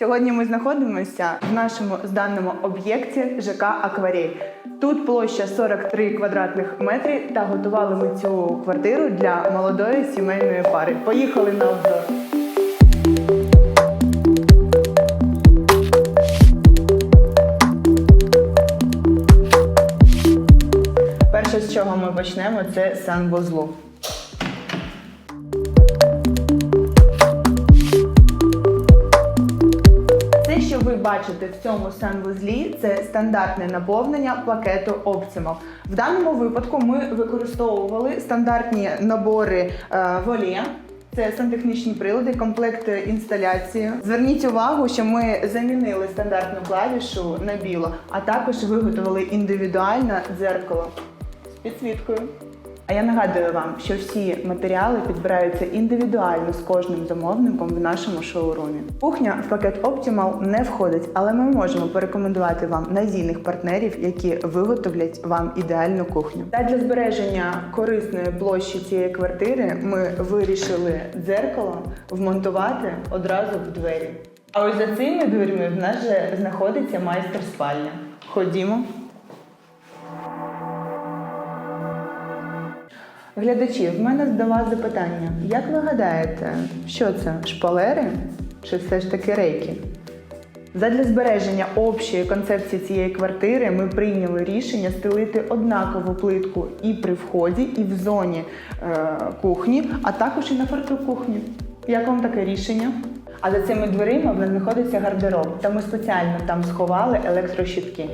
Сьогодні ми знаходимося в нашому зданому об'єкті ЖК Акварель. Тут площа 43 квадратних метри та готували ми цю квартиру для молодої сімейної пари. Поїхали на обзор. Перше, з чого ми почнемо, це санвузлу. Бачите в цьому санвузлі, це стандартне наповнення пакету Optimal. В даному випадку ми використовували стандартні набори е, Волє. Це сантехнічні прилади, комплект інсталяції. Зверніть увагу, що ми замінили стандартну клавішу на біло, а також виготовили індивідуальне дзеркало з підсвіткою. А я нагадую вам, що всі матеріали підбираються індивідуально з кожним замовником в нашому шоурумі. Кухня в пакет Optimal не входить, але ми можемо порекомендувати вам надійних партнерів, які виготовлять вам ідеальну кухню. Та для збереження корисної площі цієї квартири ми вирішили дзеркало вмонтувати одразу в двері. А ось за цими дверми в нас же знаходиться майстер спальня. Ходімо. Глядачі, в мене до вас запитання. Як ви гадаєте, що це? Шпалери чи все ж таки рейки? Задля збереження общої концепції цієї квартири ми прийняли рішення стелити однакову плитку і при вході, і в зоні е, кухні, а також і на фартук кухні. Як вам таке рішення? А за цими дверима в нас знаходиться гардероб, та ми спеціально там сховали електрощитки.